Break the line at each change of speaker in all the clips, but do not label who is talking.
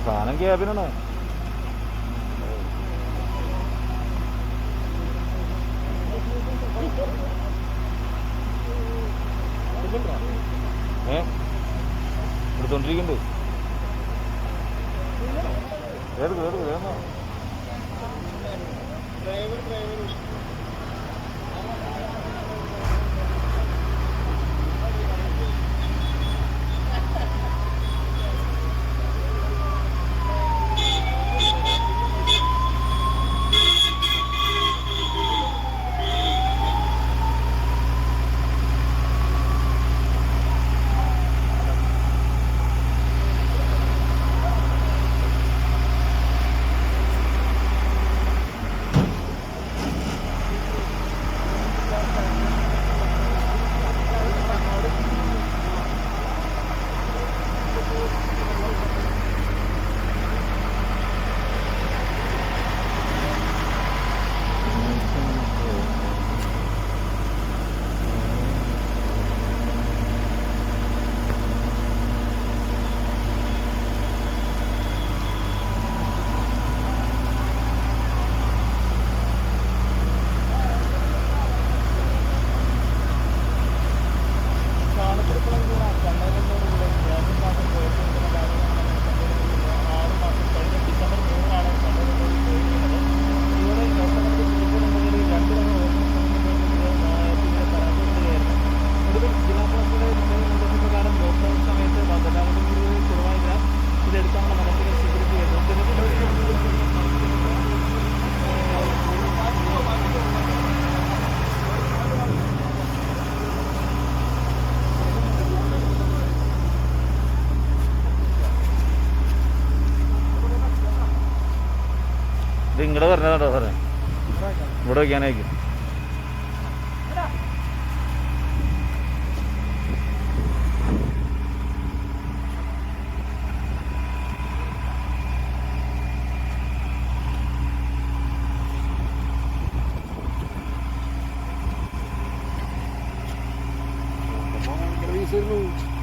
സാധനം ക്യാബിനാണ് ഏ? എടുത്തോണ്ടിരിക്കണ്ടേ. ഏത് ഏത് വേണോ ഇത് ഇങ്ങടെ പറഞ്ഞതാട്ടോ സാറേ. ഇവിടെ വയ്ക്കാനായിരിക്കും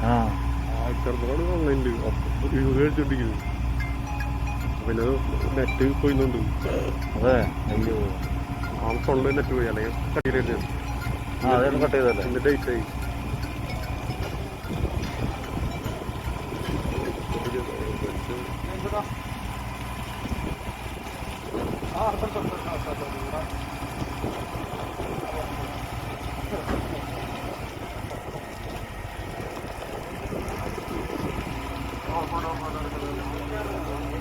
ആ.
ആൾക്കാർക്കാണ് ഓൺലൈനിൽ കഴിച്ചോണ്ടിരിക്കുന്നത് പിന്നെ നെറ്റ് പോയിന്നുണ്ട്
അതെ അയ്യോ
ആ തൊള്ള നെറ്റ് പോയി അല്ലെങ്കിൽ കട്ട്
ആ അതൊന്ന് കട്ട് ചെയ്തല്ലേ
പിന്നെ ഡേറ്റ് ആയി ഏഴ്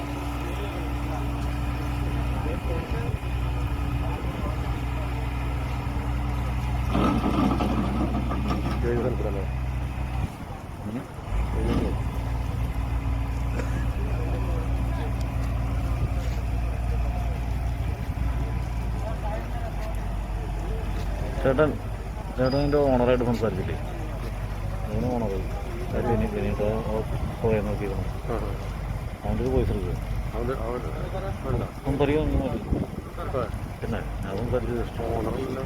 സ്ഥലത്തിലല്ലേ
ചേട്ടൻ ചേട്ടൻ എന്റെ ഓണറായിട്ട് സംസാരിച്ചില്ലേ? അങ്ങനെ ഓണറായി ഇനി പിന്നീട് പോയ നോക്കിയിരുന്നു അവന്റെ ഒരു പൈസ
ആ
പിന്നെ ഞാൻ സംസാരിച്ചത് ഇഷ്ടം
ഓണറില്ല